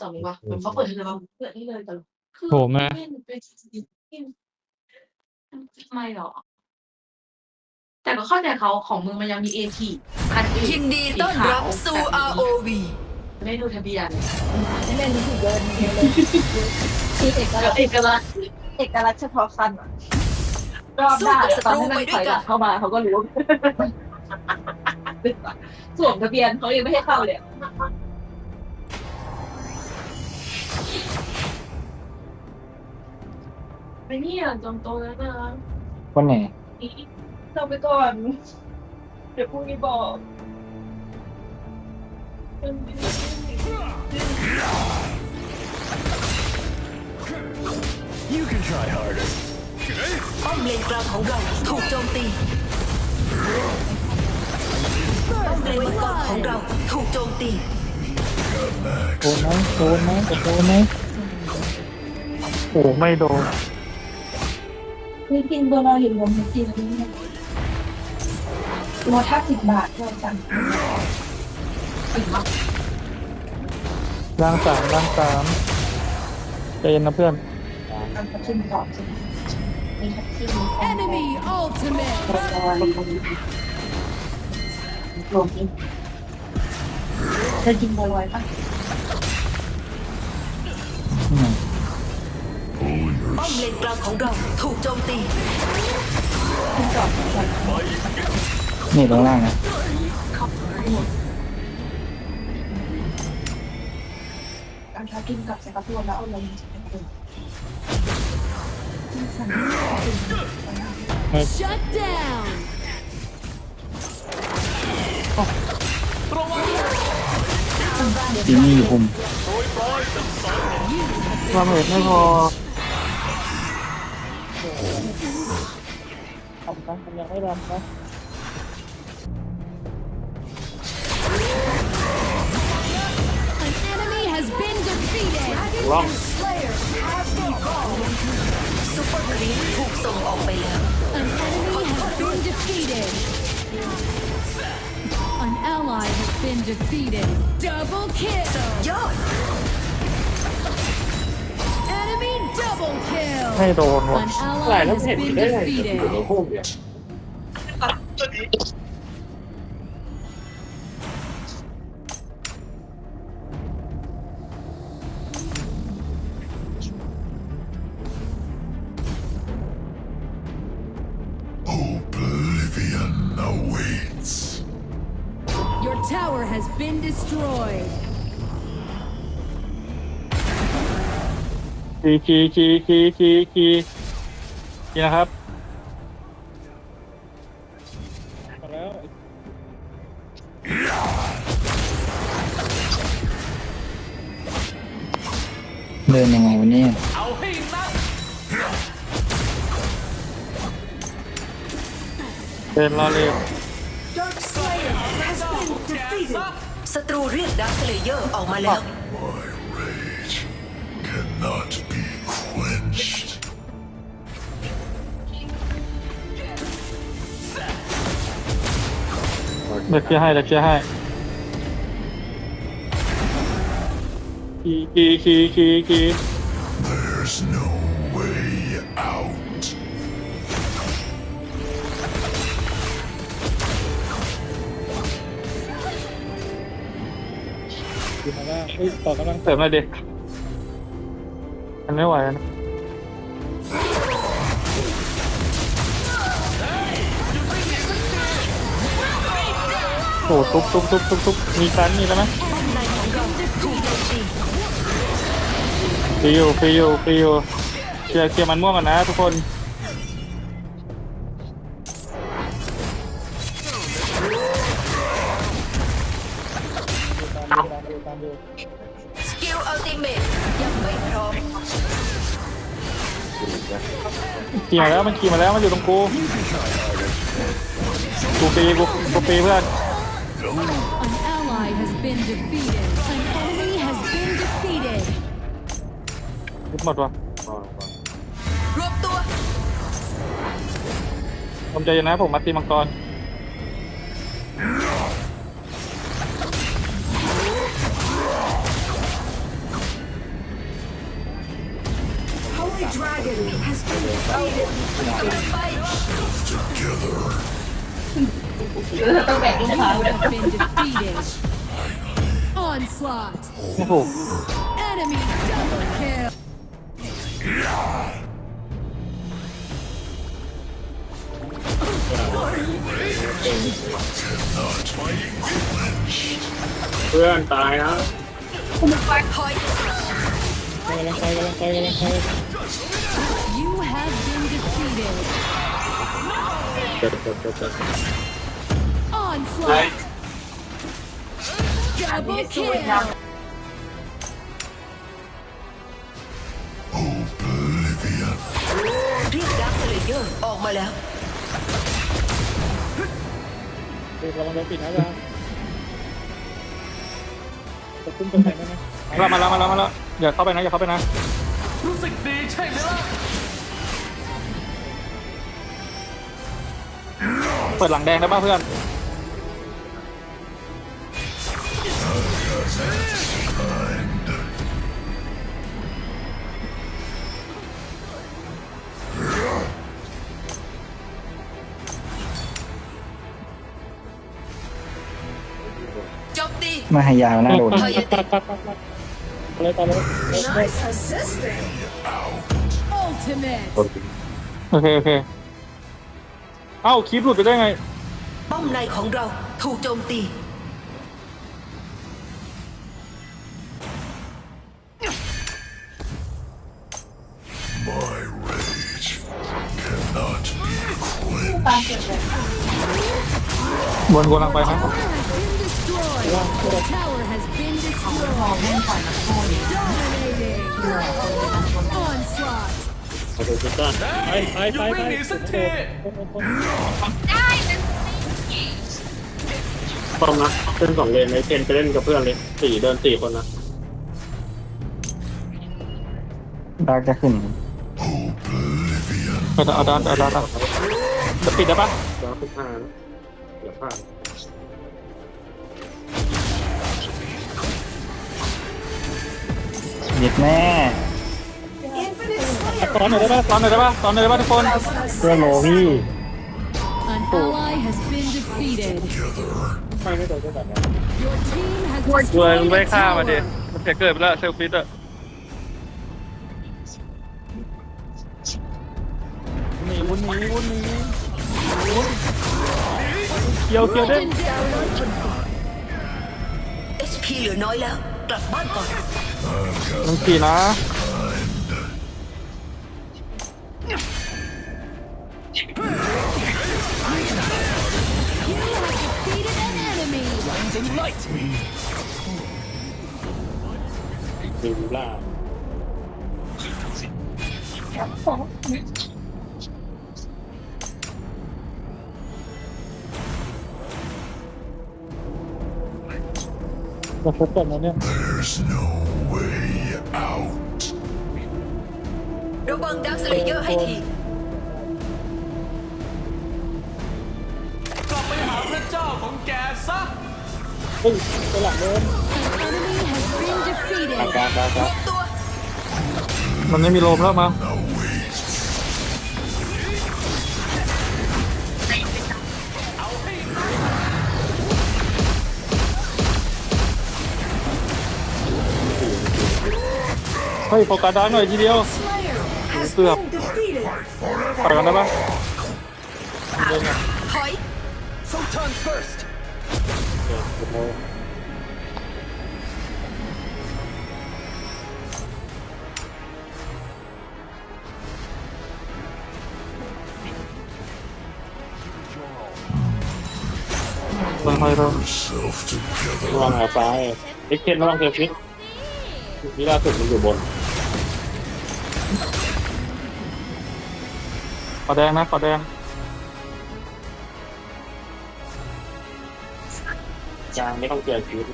จอมีวะเหมือนเขาเปิดให้เลยว่าเปิดนี่เลยแต่คือโหมา เล่นไปทำไมหรอ แต่ก็เข้าใจเขาของมึงมันยังมีเอทีอันอื่นยินดีต้อนรับสู่ ROV ไม่ดูทะเบียนไม่เล่นนี่ถือเดินเดียวเลยคือเอกลักษณ์เอกลักษณ์เอกลักษณ์เฉพาะคันอะรอบหน้าตอนที่มันถอยหลังเข้ามาเขาก็รู้ สวมทะเบียนเขายังไม่ให้เข้าเลยอะ ไปเนี่ยจำโตแล้วนะคนไหนเราไปก่อน เดี๋ยวพรุ่งนี้บอกป้อมเลนกลางของเราถูกโจมตีป้อมเลนมังกรของเราถูกโจมตี โดนไหมโดนไหมจะโดนไหมโอ้ไม่โดนนี่กินเบอร์เราเห็นผมกินอันนี้เนี่ยตัวท่าสิบบาทก็สั่งร่างสามร่างสามใจเย็นนะเพื่อนอันกระชิมก่อนใช่ไหมมีแท็กซี่มี Enemy ultimate. ตัวลอยรวมอีกเธอกินบัวลอยปะ เลนกลางของเราถูกโจมตีกินก่อนก่อนนี่ตรงล่างนะการทากินกับใส่กระพุ้แล้วเอาลงจะเป็นตัวสั่ง Shut down. ทีนี่อยู่คุมความเห็นไม่พอ ทำกันยังไม่รำนะ An enemy has been defeated. ล็อก ซุปเปอร์ครีปถูกส่งออกไปแล้ว An enemy has been defeated. An ally has been defeated. Double kill. ยอด Enemy Double ไม่ kill. โดนว่ะ An ally has been defeated. 'Oblivion awaits. Your tower has been destroyed. คีคีคีคีคีคีคีนะครับมาแล้วเดินยังไงวันนี้เดินรอเร็วศัตรูเรียกดักเลเยอร์ออกมาแล้ว My rage cannot be quenched. เดี๋ยวเคลียร์ให้เดี๋ยวเคลียร์ให้คีคีคีคีคี There's no way out. คีมาแล้วเฮ้ยต่อกำลังเสริ มันไม่ไหวนะโอ้ตุ๊บตุ๊บตุ๊บตุ๊บตุ๊บมีคันมีแล้วไหมป้อมในของเราถูกโจมตีฟรีอยู่ฟรีอยู่ฟรีอยู่เคลียร์เคลียร์มันม่วงกันนะทุกคน ขี่มาแล้วมันขี่มาแล้วมันอยู่ตรงกูกูฟรีกูกูฟรีเพื่อน An ally has been defeated. An enemy has been defeated. หมดวะรวมตัวผมใจเย็นนะผมมาตีมังกร ต้องแบ่งลูกค้า You ด้วย have been defeated. Onslaught. โอ้โห Enemy double kill. Not be quenched. เพื่อนตายนะ ถอย กำลังไปกำลังไปกำลังไป You have been defeated. เจ็บเจ็บเจ็บเจ็บ Onslaught. Double kill. Oblivion. เรียกดักสเลเยอร์ออกมาแล้วดูกำลังโดนปิดนะจ๊ะจะขึ้นตรงไหนได้ไหมมาแล้วมาแล้วมาแล้วมาแล้วอย่าเข้าไปนะอย่าเข้าไปนะรู้สึกดีใช่ไหมล่ะ เปิดหลังแดงได้ป่ะเพื่อนจบตีมาให้ยาวหน้าโดนถอยติเลยตอนเลย Ultimate. โอเค โอเค เอ้าคลิปหลุดไปได้ไง ป้อมในของเราถูกโจมตี My rage cannot be quenched. ตามเก็บเลยบนกำลังไปนะ Tower has been destroyed. Tower has been แม่ง destroyed. ปล่อยนักโทษดิ Dominating. Onslaught. ขอโทษทุกท่านไปไปหยุไปดไปวิ่งหนีสักทีป้อมนะเล่นสองเลนไอ้เทนไปเล่นกับเพื่อนเลยสี่เดินสี่คนนะดาร์กจะขึ้น Oblivion. เอาเอาดันเอาดันเอาจะปิดได้ปะแล้วทุกห้านะเดี๋ยวพลาดเด็ดแน่ ตอนไหนได้ปะตอนไหนได้ปะตอนไหนได้ปะทุกคนเพื่อนโลพี่ An ally has been defeated. Together. ไม่ไม่โดนแบบนั้น Your team has เว้ย destroyed ไม่ a ฆ่ามาดิ tower. มันจะเกิดไปแล้วเซลฟิตอะหนีวุ้นหนีวุ้นหนีเกียวเกียวเด้น HP เหลือน้อยแล้ว กลับบ้านก่อนหนึ่งสี่นะ Blinding light! There's no สเลเยอร์ให้ทีกลับไปหาพระเจ้าของแกซะเฮ้ยตัวหลังเดิน An enemy has been defeated. กลางกลางกรลางวมตัวมันไม่มีโลมแล้วมั้ง Await. เฮ้ยโฟกัสดังหน่อยทีเดียว เกือบปล่อยกันได้ปะเดินไงถอย So turn first ค่อยๆเริ่ม Yourself together. ระวังหาซ้ายไอ้เคนระวังเซลฟิตนี่ล่าสุดมันอยู่บน ขอแดงนะขอแดงกลางไม่ต้องเปลี่ยนชีวิต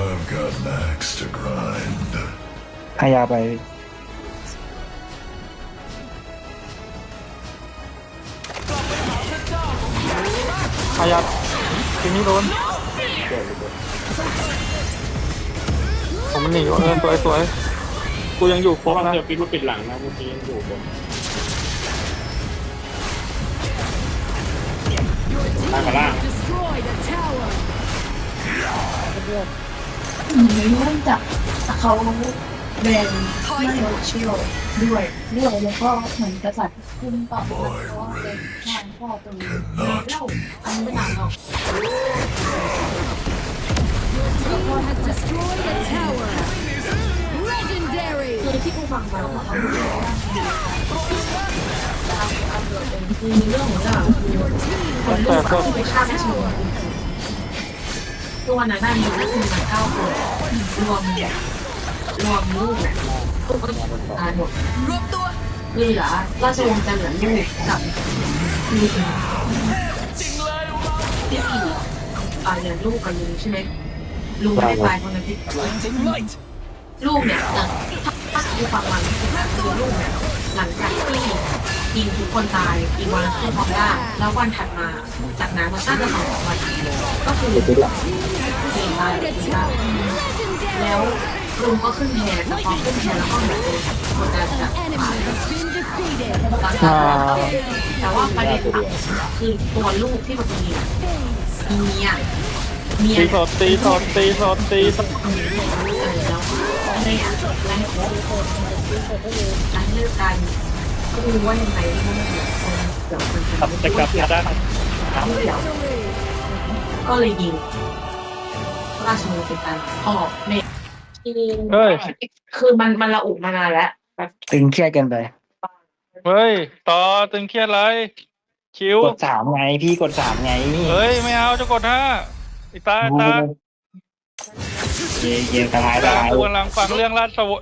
I've got an axe to grind. ให้ยาไป อายัดทีนี้โดนโอ้ผมหนีเออสวยสวย กูยังอยู่คเพรบราะว่านะเซอร์ฟิตมันปิดหลังนะเมื่อกี้ยังอยู่บนล่างกับล่าง Destroyed a tower. อืมเนื่องจากเขาแบนไม่เชี่ยวด้วยเรื่องแล้วก็เหมือนกษัตริย์ขึ้นต่อมาเพราะว่าเป็นงานพ่อตรงนี้แล้วอันนี้ไม่ต่างหรอก Team has destroyed a tower. ที่กูฟังมาเขาบอกว่าคือเรื่องของเรื่องคือคนลูกอะที่ไปฆ่าแม่ชมตัวนั้นได้มีแม่ชมมาเก้าคนรวมรวมลูกเนี่ยลูกก็ตายหมดรวมตัวเหลือราชวงศ์จะเหลือลูกกับลูกที่ผีอ่าเหลือลูกกับลุงใช่ไหมลุงไม่ได้ตายคนนั้นที่ลูกเนี่ย หลังถ้าคือฟังมันคือลูกเนี่ยหลังจากที่ยิงทุกคนตายอีกวันคือพอมได้แล้ววันถัดมาจากนั้นมันน่าจะสองวันก็คือตีตายตีตาย tower. แล้วลุงก็ขึ้นแทนพอขึ้นแทนแล้วก็เหมือนเป็นคนจะจะ Enemy ตาย has been defeated. หลังจากนั้นแต่ว่าประเด็นอะคือตัวลูกที่มันมีเมียเมียตีเนี่ยสดตีสดตีสดตีสด เออแล้วแม่อะแม่โค้การเลิกกันก็รู้ว่ายังไงที่มันเหลือคนเดี๋ยวมันทำจะกลับมาได้เดี๋ยวก็เลยยิงราชวงศ์เป็นการพ่อแม่ที่เฮ้ยคือมันมันระอุมานานแล้วตึงเครียดกันไปเฮ้ย ต่อตึงเครียดอะไรชิวกดสามไงพี่กดสามไงนี่เฮ้ย ไม่เอาจะกดห้าไอ้ตาไอ้ตา เย่เย่ตายสบาย กูกำลังฟังเรื่องราชว